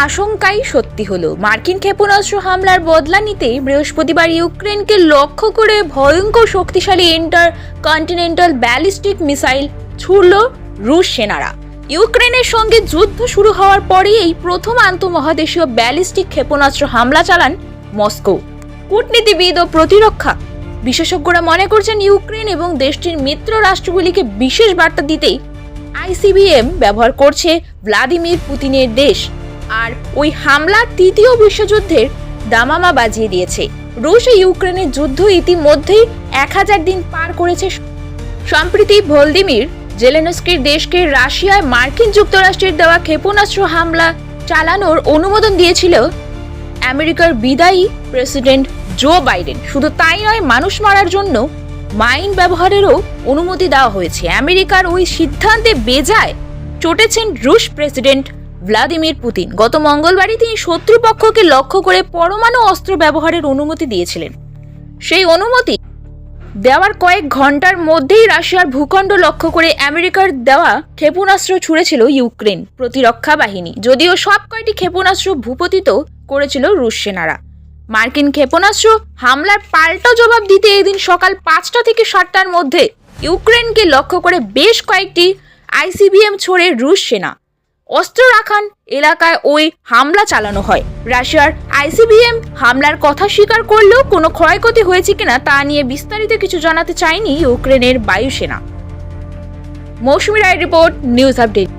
আশঙ্কাই সত্যি হলো। মার্কিন ক্ষেপণাস্ত্র হামলার বদলা নিতে বৃহস্পতিবার ইউক্রেনকে লক্ষ্য করে ভয়ঙ্কর শক্তিশালী ইন্টার কন্টিনেন্টাল ব্যালিস্টিক মিসাইল ছুড়ল রুশ সেনারা। ইউক্রেনের সঙ্গে যুদ্ধ শুরু হওয়ার পরেই এই প্রথম আন্তঃমহাদেশীয় ব্যালিস্টিক ক্ষেপণাস্ত্র হামলা চালান মস্কো। কূটনীতিবিদ ও প্রতিরক্ষা বিশেষজ্ঞরা মনে করছেন ইউক্রেন এবং দেশটির মিত্র রাষ্ট্রগুলিকে বিশেষ বার্তা দিতেই আইসিবিএম ব্যবহার করছে ভ্লাদিমির পুতিনের দেশ। আর ওই হামলা তৃতীয় বিশ্বযুদ্ধের দামামা বাজিয়ে দিয়েছে। রুশ ও ইউক্রেনের যুদ্ধ ইতিমধ্যেই এক হাজার দিন পার করেছে। সম্প্রতি ভলদিমির জেলেনস্কির দেশকে রাশিয়ায় মার্কিন যুক্তরাষ্ট্রের দেওয়া ক্ষেপণাস্ত্র হামলা চালানোর অনুমোদন দিয়েছিল আমেরিকার বিদায়ী প্রেসিডেন্ট জো বাইডেন। শুধু তাই নয়, মানুষ মারার জন্য মাইন ব্যবহারেরও অনুমতি দেওয়া হয়েছে। আমেরিকার ওই সিদ্ধান্তে বেজায় চটেছেন রুশ প্রেসিডেন্ট ভ্লাদিমির পুতিন। গত মঙ্গলবারই তিনি শত্রুপক্ষকে লক্ষ্য করে পরমাণু অস্ত্র ব্যবহারের অনুমতি দিয়েছিলেন। সেই অনুমতি দেওয়ার কয়েক ঘণ্টার মধ্যেই রাশিয়ার ভূখণ্ড লক্ষ্য করে আমেরিকার দেওয়া ক্ষেপণাস্ত্র ছুড়েছিল ইউক্রেন প্রতিরক্ষা বাহিনী। যদিও সব কয়টি ক্ষেপণাস্ত্র ভূপতিত করেছিল রুশ সেনারা। মার্কিন ক্ষেপণাস্ত্র হামলার পাল্টা জবাব দিতে এদিন সকাল পাঁচটা থেকে সাতটার মধ্যে ইউক্রেনকে লক্ষ্য করে বেশ কয়েকটি আইসিবিএম ছোড়ে রুশ সেনা। অস্ত্র রাখান এলাকায় ওই হামলা চালানো হয়। রাশিয়ার আইসিবিএম হামলার কথা স্বীকার করলেও কোনো ক্ষয়ক্ষতি হয়েছে কিনা তা নিয়ে বিস্তারিত কিছু জানাতে চায়নি ইউক্রেনের বায়ুসেনা। Mousumi Roy report, news update.